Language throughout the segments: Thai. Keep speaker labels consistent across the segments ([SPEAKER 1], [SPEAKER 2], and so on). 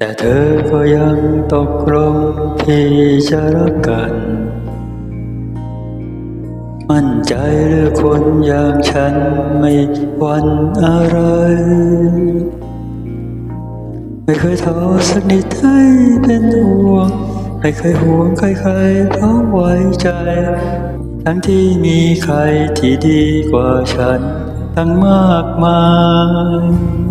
[SPEAKER 1] แต่เธอก็ยังตกลงที่จะรักกัน มั่นใจหรือคนอย่างฉันไม่วันอะไร ไม่เคยท้อสักนิดให้เป็นห่วง ไม่เคยห่วงใครๆเพราะไว้ใจ ทั้งที่มีใครที่ดีกว่าฉัน ตั้งมากมาย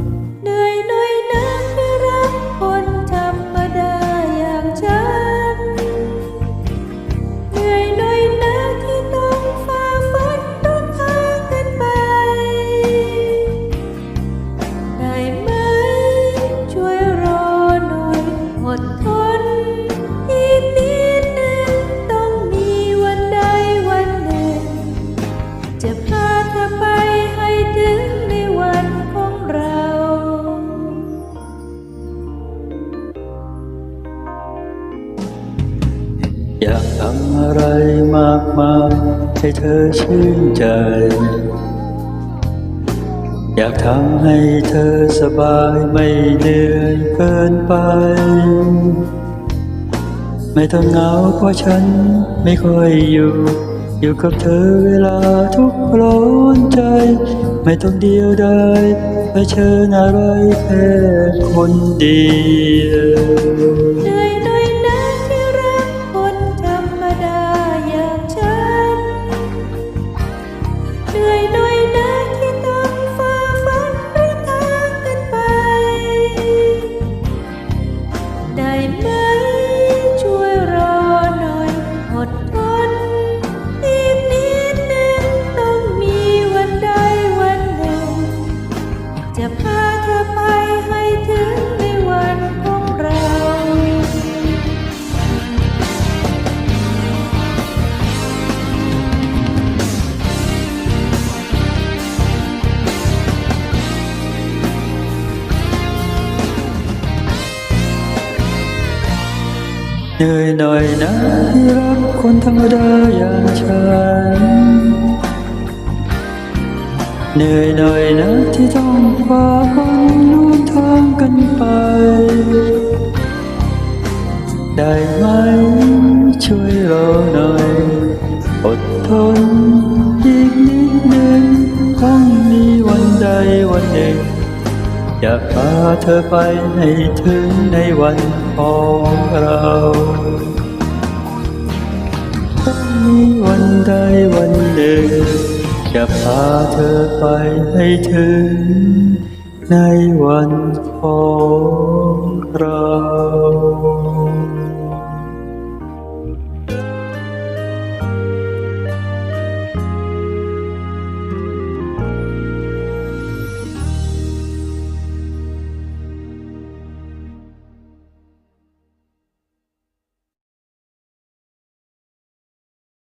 [SPEAKER 2] อยากทำ
[SPEAKER 1] อะไรมากมายให้เธอชื่นใจ อยากทำให้เธอสบายไม่เหนื่อยเกินไป ไม่ต้องเหงาเพราะฉันไม่ค่อยอยู่ อยู่กับเธอเวลาทุกข์ร้อนใจ ไม่ต้องเดียวดายเผชิญอะไรแค่คนเดียว
[SPEAKER 2] เธอไปให้ถึงในวันของเรา
[SPEAKER 1] เหนื่อยหน่อยนะที่รักคนธรรมดาอย่างฉัน เหนื่อยหน่อยนะที่ต้องฝ่าฟันลู่ทางกันไป ได้ไหมช่วยรอหน่อย อดทนอีกนิดหนึ่งต้องมีวันใดวันหนึ่งอยากพาเธอไปให้ถึงในวันของเราต้องมีวันใดวันหนึ่ง จะพาเธอไปให้ถึง ในวันของเรา